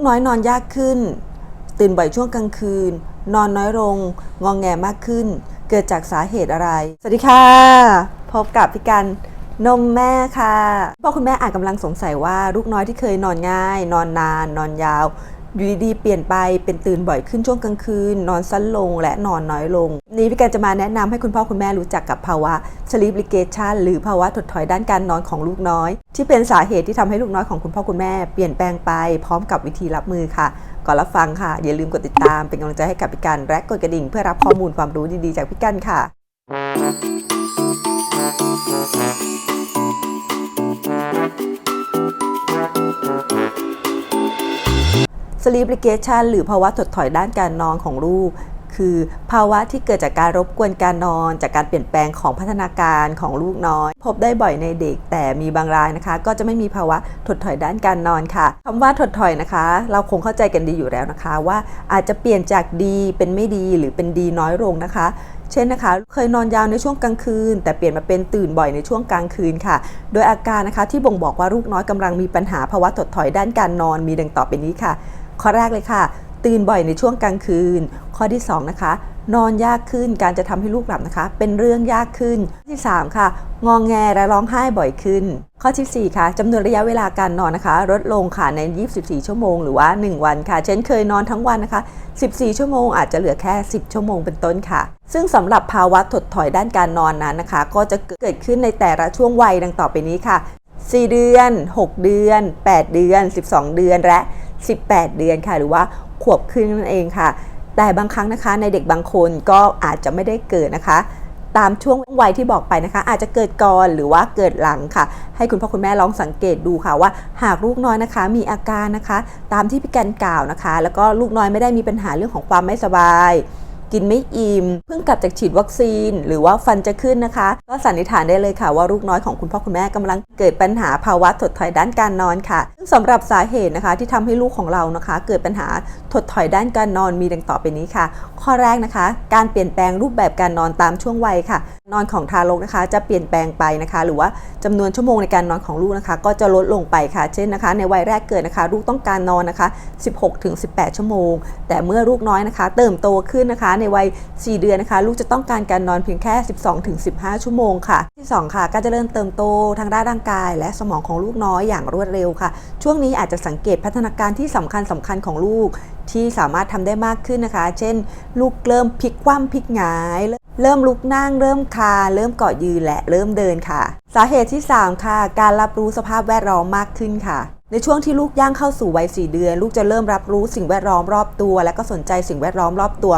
กน้อยนอนยากขึ้น ตื่นบ่อยช่วงกลางคืน นอนน้อยลง งองแงมากขึ้น เกิดจากสาเหตุอะไร สวัสดีค่ะ พบกับพี่กันนมแม่ค่ะพ่อคุณแม่อาจกำลังสงสัยว่าลูกน้อยที่เคยนอนง่าย นอนนาน นอนยาว อยู่ดีๆเปลี่ยนไปเป็นตื่นบ่อยขึ้นช่วงกลางคืน นอนสั้นลงและนอนน้อยลง นี้พี่กันจะมาแนะนำให้คุณพ่อคุณแม่รู้จักกับภาวะ sleep ligation หรือภาวะถดถอยด้านการนอนของลูกน้อย ที่เป็นสาเหตุที่ทำให้ลูกน้อยของคุณพ่อคุณแม่เปลี่ยนแปลงไปพร้อมกับวิธีรับมือค่ะก่อนรับฟังค่ะ อย่าลืมกดติดตามเป็นกำลังใจให้กับพี่กันและกดกระดิ่ง เพื่อรับข้อมูลความรู้ดีๆจากพี่กันค่ะ sleep ligation หรือภาวะถดถอยด้านการนอนของลูก คือภาวะที่เกิดจากการรบกวนการนอน จากการเปลี่ยนแปลงของพัฒนาการของลูกน้อย พบได้บ่อยในเด็ก แต่มีบางรายนะคะ ก็จะไม่มีภาวะถดถอยด้านการนอนค่ะคำว่าถดถอยนะคะ เราคงเข้าใจกันดีอยู่แล้วนะคะ ว่าอาจจะเปลี่ยนจากดีเป็นไม่ดีหรือเป็นดีน้อยลงนะคะเช่นนะคะ เคยนอนยาวในช่วงกลางคืน แต่เปลี่ยนมาเป็นตื่นบ่อยในช่วงกลางคืนค่ะ โดยอาการนะคะที่บ่งบอกว่าลูกน้อยกำลังมีปัญหาภาวะถดถอยด้านการนอนมีดังต่อไปนี้ค่ะ ข้อแรกเลยค่ะ ตื่นบ่อยในช่วงกลางคืน ข้อที่ 2 นะคะ นอนยากขึ้นการจะทำให้ลูกหลับนะคะ เป็นเรื่องยากขึ้นข้อที่ 3 ค่ะ งองแงและร้องไห้บ่อยขึ้น ข้อที่ 4 ค่ะจำนวนระยะเวลาการนอนนะคะลดลงค่ะใน 24 ชั่วโมงหรือว่า 1 วันค่ะ เช่นเคยนอนทั้งวันนะคะ 14 ชั่วโมงอาจจะเหลือแค่ 10 ชั่วโมงเป็นต้นค่ะ ซึ่งสำหรับภาวะถดถอยด้านการนอนนั้นนะคะ ก็จะเกิดขึ้นในแต่ละช่วงวัยดังต่อไปนี้ค่ะ4 เดือน 6 เดือน 8 เดือน 12 เดือนและ 18 เดือนค่ะ หรือว่าขวบขึ้นนั่นเองค่ะ แต่บางครั้งนะคะในเด็กบางคนก็อาจจะไม่ได้เกิดนะคะ ตามช่วงวัยที่บอกไปนะคะ อาจจะเกิดก่อนหรือว่าเกิดหลังค่ะ ให้คุณพ่อคุณแม่ลองสังเกตดูค่ะว่า หากลูกน้อยนะคะ มีอาการนะคะ ตามที่พี่กันกล่าวนะคะ แล้วก็ลูกน้อยไม่ได้มีปัญหาเรื่องของความไม่สบาย กินไม่อิ่มเพิ่งกลับจากฉีดวัคซีน หรือว่าฟันจะขึ้นนะคะ ก็สันนิษฐานได้เลยค่ะว่าลูกน้อยของคุณพ่อคุณแม่กำลังเกิดปัญหาภาวะถดถอยด้านการนอนค่ะ ซึ่งสำหรับสาเหตุนะคะที่ทำให้ลูกของเรานะคะ เกิดปัญหาถดถอยด้านการนอนมีดังต่อไปนี้ค่ะ ข้อแรกนะคะ การเปลี่ยนแปลงรูปแบบการนอนตามช่วงวัยค่ะ นอนของทารกนะคะจะเปลี่ยนแปลงไปนะคะ หรือว่าจำนวนชั่วโมงในการนอนของลูกนะคะ ก็จะลดลงไปค่ะ เช่นนะคะ ในวัยแรกเกิดนะคะ ลูกต้องการนอนนะคะ 16-18 ชั่วโมง แต่เมื่อลูกน้อยนะคะ เติมโตขึ้นนะคะในวัย 4 เดือนนะคะ ลูกจะต้องการการนอนเพียงแค่ 12-15 ชั่วโมงค่ะ ที่ 2 ค่ะ การเจริญเติมโตทางด้านร่างกาย และสมองของลูกน้อยอย่างรวดเร็วค่ะ ช่วงนี้อาจจะสังเกตพัฒนาการที่สำคัญสำคัญของลูก ที่สามารถทำได้มากขึ้นนะคะ เช่น ลูกเริ่มพลิกคว่ำพลิกหงายเริ่มลุกนั่ง เริ่มคา เริ่มเกาะยืนและเริ่มเดินค่ะ สาเหตุที่ 3 ค่ะ การรับรู้สภาพแวดล้อมมากขึ้นค่ะ ในช่วงที่ลูกย่างเข้าสู่วัย4เดือน ลูกจะเริ่มรับรู้สิ่งแวดล้อมรอบตัว และก็สนใจสิ่งแวดล้อมรอบตัว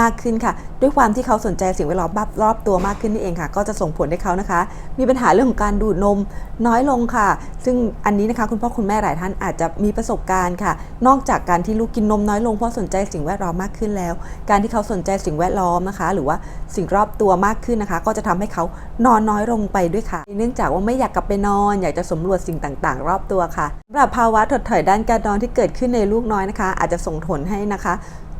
มากขึ้นค่ะ ด้วยความที่เขาสนใจสิ่งแวดล้อมรอบตัวมากขึ้นนี่เองค่ะ ก็จะส่งผลให้เขานะคะ มีปัญหาเรื่องของการดูดนมน้อยลงค่ะ ซึ่งอันนี้นะคะคุณพ่อคุณแม่หลายท่านอาจจะมีประสบการณ์ค่ะ นอกจากการที่ลูกกินนมน้อยลงเพราะสนใจสิ่งแวดล้อมมากขึ้นแล้ว การที่เขาสนใจสิ่งแวดล้อมนะคะ หรือว่าสิ่งรอบตัวมากขึ้นนะคะ ก็จะทำให้เขานอนน้อยลงไปด้วยค่ะ เนื่องจากว่าไม่อยากกลับไปนอน อยากจะสำรวจสิ่งต่างๆ รอบตัวค่ะหรับภาวะถดถอยด้านการนอนที่เกิดขึ้นในลูกน้อยนะคะ อาจจะส่งผลให้นะคะ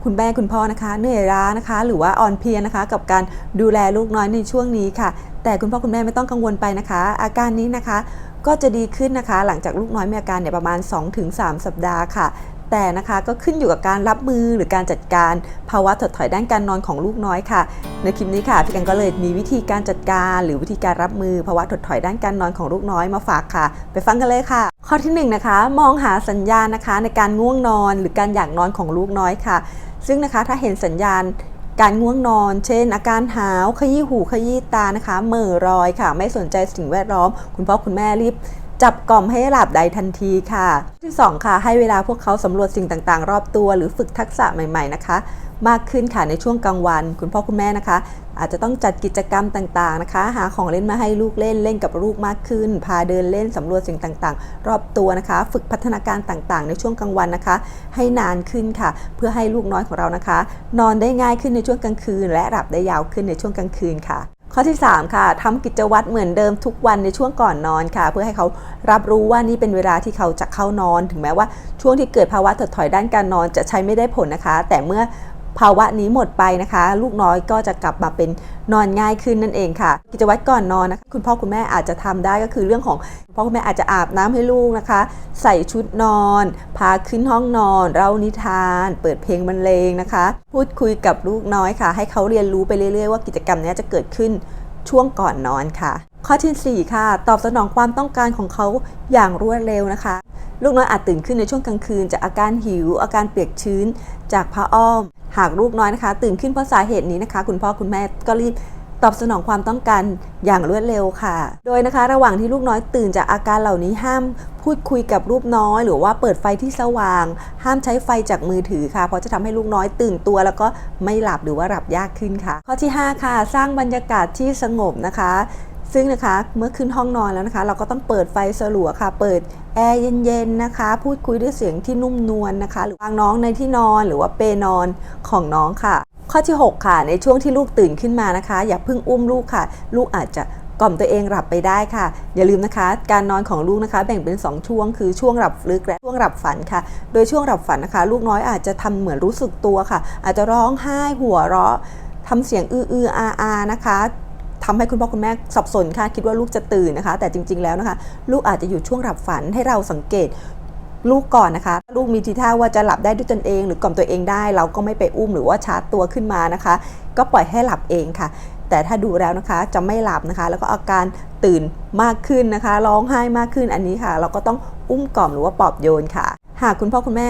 คุณแม่คุณพ่อนะคะ เหนื่อยล้านะคะ หรือว่าอ่อนเพลียนะคะ กับการดูแลลูกน้อยในช่วงนี้ค่ะ แต่คุณพ่อคุณแม่ไม่ต้องกังวลไปนะคะ อาการนี้นะคะก็จะดีขึ้นนะคะ หลังจากลูกน้อยมีอาการเนี่ยประมาณ 2-3 สัปดาห์ค่ะ แต่นะคะก็ขึ้นอยู่กับการรับมือหรือการจัดการภาวะถดถอยด้านการนอนของลูกน้อยค่ะ ในคลิปนี้ค่ะพี่กันก็เลยมีวิธีการจัดการ หรือวิธีการรับมือภาวะถดถอยด้านการนอนของลูกน้อยมาฝากค่ะ ไปฟังกันเลยค่ะ ข้อที่1นงนะคะมองหาสัญญาณนะคะในการง่วงนอนหรือการอยากนอนของลูกน้อยค่ะ ซึ่งนะคะถ้าเห็นสัญญาณการง่วงนอน เช่น อาการหาวขยี้หูขยี้ตานะคะเหม่อรอยค่ะ ไม่สนใจสิ่งแวดล้อม คุณพ่อคุณแม่รีบ จับกล่อมให้หลับใดทันทีค่ะ ที่2ค่ะให้เวลาพวกเขาสำรวจสิ่งต่างๆ รอบตัวหรือฝึกทักษะใหม่ๆนะคะ มากขึ้นค่ะในช่วงกลางวัน คุณพ่อคุณแม่นะคะ อาจจะต้องจัดกิจกรรมต่างๆนะคะ หาของเล่นมาให้ลูกเล่นเล่นกับลูกมากขึ้น พาเดินเล่นสำรวจสิ่งต่างๆ รอบตัวนะคะ ฝึกพัฒนาการต่างๆ ในช่วงกลางวันนะคะ ให้นานขึ้นค่ะ เพื่อให้ลูกน้อยของเรานะคะ นอนได้ง่ายขึ้นในช่วงกลางคืน และหลับได้ยาวขึ้นในช่วงกลางคืนค่ะ ข้อที่ 3 ค่ะทำกิจวัตรเหมือนเดิมทุกวันในช่วงก่อนนอนค่ะ เพื่อให้เขารับรู้ว่านี่เป็นเวลาที่เขาจะเข้านอน ถึงแม้ว่าช่วงที่เกิดภาวะถดถอยด้านการนอนจะใช้ไม่ได้ผลนะคะ แต่เมื่อ ภาวะนี้หมดไปนะคะ ลูกน้อยก็จะกลับมาเป็นนอนง่ายขึ้นนั่นเองค่ะ กิจวัตรก่อนนอนนะคะคุณพ่อคุณแม่อาจจะทำได้ก็คือเรื่องของคุณพ่อคุณแม่อาจจะอาบน้ำให้ลูกนะคะ ใส่ชุดนอน พาขึ้นห้องนอนเล่านิทาน เปิดเพลงบรรเลงนะคะ พูดคุยกับลูกน้อยค่ะ ให้เขาเรียนรู้ไปเรื่อยๆว่ากิจกรรมนี้จะเกิดขึ้นช่วงก่อนนอนค่ะ ข้อทีสี่ 4 ค่ะ ตอบสนองความต้องการของเขาอย่างรวดเร็วนะคะ ลูกน้อยอาจตื่นขึ้นในช่วงกลางคืน จากอาการหิว อาการเปียกชื้น จากผ้าอ้อม หากลูกน้อยนะคะ ตื่นขึ้นเพราะสาเหตุนี้นะคะ คุณพ่อคุณแม่ก็รีบตอบสนองความต้องการอย่างรวดเร็วค่ะ โดยนะคะ ระหว่างที่ลูกน้อยตื่นจากอาการเหล่านี้ห้าม พูดคุยกับลูกน้อย หรือว่าเปิดไฟที่สว่าง ห้ามใช้ไฟจากมือถือค่ะ เพราะจะทำให้ลูกน้อยตื่นตัว แล้วก็ไม่หลับหรือว่าหลับยากขึ้นค่ะ ข้อที่ 5 ค่ะ สร้างบรรยากาศที่สงบนะคะ ซึ่งนะคะเมื่อขึ้นห้องนอนแล้วนะคะ เราก็ต้องเปิดไฟสลัวค่ะ เปิดแอร์เย็นๆนะคะ พูดคุยด้วยเสียงที่นุ่มนวลนะคะ หรือวางน้องในที่นอนหรือว่าเปนอนของน้องค่ะ ข้อที่ 6 ค่ะ ในช่วงที่ลูกตื่นขึ้นมานะคะ อย่าเพิ่งอุ้มลูกค่ะ ลูกอาจจะกล่อมตัวเองหลับไปได้ค่ะ อย่าลืมนะคะ การนอนของลูกนะคะ แบ่งเป็น 2 ช่วง คือช่วงหลับลึกและช่วงหลับฝันค่ะ โดยช่วงหลับฝันนะคะ ลูกน้อยอาจจะทำเหมือนรู้สึกตัวค่ะ อาจจะร้องไห้หัวเราะทำเสียงอื้อออาอานะคะ ทำให้คุณพ่อคุณแม่สับสนค่ะคิดว่าลูกจะตื่นนะคะ แต่จริง ๆแล้วนะคะ ลูกอาจจะอยู่ช่วงหลับฝันให้เราสังเกตลูกก่อนนะคะ ลูกมีทีท่าว่าจะหลับได้ด้วยตนเอง หรือกล่อมตัวเองได้ เราก็ไม่ไปอุ้มหรือว่าชาร์จตัวขึ้นมานะคะ ก็ปล่อยให้หลับเองค่ะ แต่ถ้าดูแล้วนะคะจะไม่หลับนะคะ แล้วก็อาการตื่นมากขึ้นนะคะ ร้องไห้มากขึ้นอันนี้ค่ะ เราก็ต้องอุ้มกล่อมหรือว่าปลอบโยนค่ะ หากคุณพ่อคุณแม่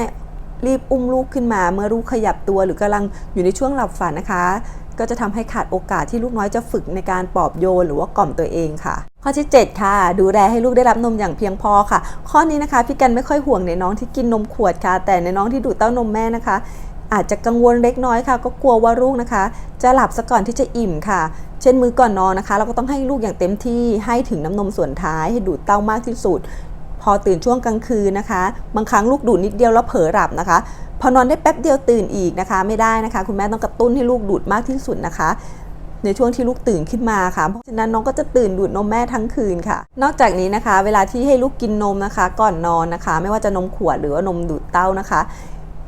รีบอุ้มลูกขึ้นมา เมื่อลูกขยับตัวหรือกำลังอยู่ในช่วงหลับฝันนะคะ ก็จะทำให้ขาดโอกาสที่ลูกน้อยจะฝึกในการปลอบโยนหรือว่ากล่อมตัวเองค่ะข้อที่ 7 ค่ะ ดูแลให้ลูกได้รับนมอย่างเพียงพอค่ะ ข้อนี้นะคะพี่กันไม่ค่อยห่วงในน้องที่กินนมขวดค่ะ แต่ในน้องที่ดูดเต้านมแม่นะคะ อาจจะกังวลเล็กน้อยค่ะ ก็กลัวว่าลูกนะคะ จะหลับซะก่อนที่จะอิ่มค่ะ เช่นมือก่อนนอนนะคะ เราก็ต้องให้ลูกอย่างเต็มที่ให้ถึงน้ำนมส่วนท้ายให้ดูดเต้ามากที่สุด พอตื่นช่วงกลางคืนนะคะ บางครั้งลูกดูดนิดเดียวแล้วเผลอหลับนะคะ พอนอนได้แป๊บเดียวตื่นอีกนะคะ ไม่ได้นะคะ คุณแม่ต้องกระตุ้นให้ลูกดูดมากที่สุดนะคะในช่วงที่ลูกตื่นขึ้นมาค่ะ เพราะฉะนั้นน้องก็จะตื่นดูดนมแม่ทั้งคืนค่ะ นอกจากนี้นะคะ เวลาที่ให้ลูกกินนมนะคะ ก่อนนอนนะคะ ไม่ว่าจะนมขวดหรือว่านมดูดเต้านะคะ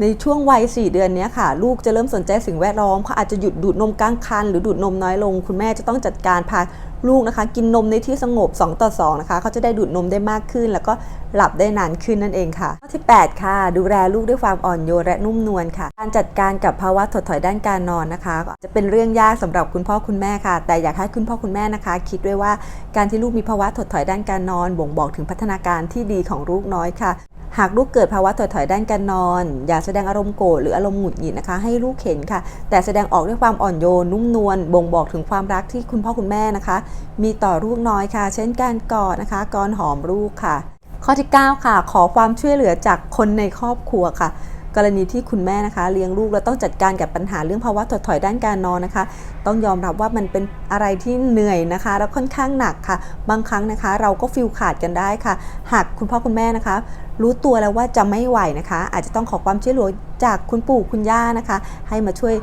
ในช่วงวัย 4 เดือนนี้ค่ะ ลูกจะเริ่มสนใจสิ่งแวดล้อมเขาอาจจะหยุดดูดนมกลางคันหรือดูดนมน้อยลง คุณแม่จะต้องจัดการพาลูกนะคะ กินนมในที่สงบ 2 ต่อ 2 นะคะ เขาจะได้ดูดนมได้มากขึ้น แล้วก็หลับได้นานขึ้นนั่นเองค่ะข้อที่ 8 ค่ะ ดูแลลูกด้วยความอ่อนโยนและนุ่มนวลค่ะ การจัดการกับภาวะถดถอยด้านการนอนนะคะ จะเป็นเรื่องยากสำหรับคุณพ่อคุณแม่ค่ะ แต่อยากให้คุณพ่อคุณแม่นะคะ คิดด้วยว่าการที่ลูกมีภาวะถดถอยด้านการนอน บ่งบอกถึงพัฒนาการที่ดีของลูกน้อยค่ะ หากลูกเกิดภาวะถอยถอยด้านการนอน อย่าแสดงอารมณ์โกรธหรืออารมณ์หงุดหงิดนะคะ ให้ลูกเห็นค่ะ แต่แสดงออกด้วยความอ่อนโยนนุ่มนวลบ่งบอกถึงความรักที่คุณพ่อคุณแม่นะคะ มีต่อลูกน้อยค่ะ เช่นการกอดนะคะกอดหอมลูกค่ะ ข้อที่ 9 ค่ะ ขอความช่วยเหลือจากคนในครอบครัวค่ะ กรณีที่คุณแม่นะคะ เลี้ยงลูกแล้วต้องจัดการกับปัญหาเรื่องภาวะถดถอยด้านการนอนนะคะ ต้องยอมรับว่ามันเป็นอะไรที่เหนื่อยนะคะ แล้วค่อนข้างหนักค่ะ บางครั้งนะคะ เราก็ฟิลขาดกันได้ค่ะ หากคุณพ่อคุณแม่นะคะ รู้ตัวแล้วว่าจะไม่ไหวนะคะ อาจจะต้องขอความช่วยเหลือจากคุณปู่คุณย่านะคะ ให้มาช่วย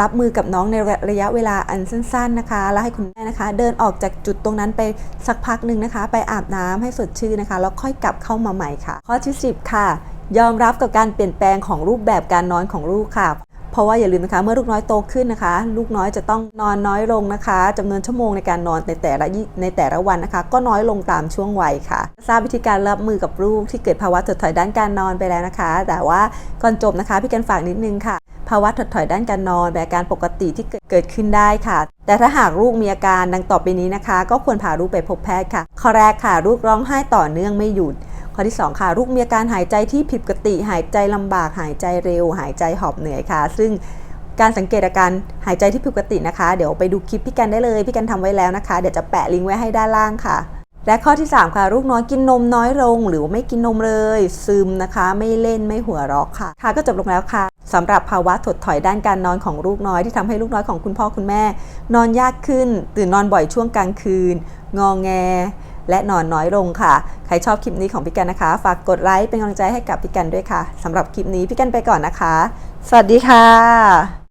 รับมือกับน้องในระยะเวลาอันสั้น ๆนะคะ แล้วให้คุณแม่นะคะ เดินออกจากจุดตรงนั้นไปสักพักหนึ่งนะคะ ไปอาบน้ำให้สดชื่นนะคะ แล้วค่อยกลับเข้ามาใหม่ค่ะ ข้อที่ 10 ค่ะ ยอมรับกับการเปลี่ยนแปลงของรูปแบบการนอนของลูกค่ะ เพราะว่าอย่าลืมนะคะเมื่อลูกน้อยโตขึ้นนะคะ ลูกน้อยจะต้องนอนน้อยลงนะคะจำนวนชั่วโมงในการนอนในแต่ละในแต่ละวันนะคะ ก็น้อยลงตามช่วงวัยค่ะ ทราบวิธีการรับมือกับลูกที่เกิดภาวะถดถอยด้านการนอนไปแล้วนะคะ แต่ว่าก่อนจบนะคะพี่กันฝากนิดนึงค่ะภาวะถดถอยด้านการนอนเป็นอาการปกติที่เกิดเกิดขึ้นได้ค่ะ แต่ถ้าหากลูกมีอาการดังต่อไปนี้นะคะ ก็ควรพาลูกไปพบแพทย์ค่ะ ข้อแรกค่ะ ลูกร้องไห้ต่อเนื่องไม่หยุด ข้อที่ 2 ค่ะลูกมีอาการหายใจที่ผิดปกติ หายใจลำบากหายใจเร็ว หายใจหอบเหนื่อยค่ะ ซึ่งการสังเกตอาการหายใจที่ผิดปกตินะคะ เดี๋ยวไปดูคลิปพี่กันได้เลย พี่กันทำไว้แล้วนะคะ เดี๋ยวจะแปะลิงก์ไว้ให้ด้านล่างค่ะ และข้อที่ 3 ค่ะ ลูกน้อยกินนมน้อยลง หรือไม่กินนมเลย ซึมนะคะ ไม่เล่นไม่หัวเราะค่ะ ค่ะก็จบลงแล้วค่ะสำหรับภาวะถดถอยด้านการนอนของลูกน้อยที่ทำให้ลูกน้อยของคุณพ่อคุณแม่ นอนยากขึ้น ตื่นนอนบ่อยช่วงกลางคืน งองแง และนอนน้อยลงค่ะ ใครชอบคลิปนี้ของพี่กันนะคะ ฝากกดไลค์เป็นกำลังใจให้กับพี่กันด้วยค่ะสำหรับคลิปนี้พี่กันไปก่อนนะคะ สวัสดีค่ะ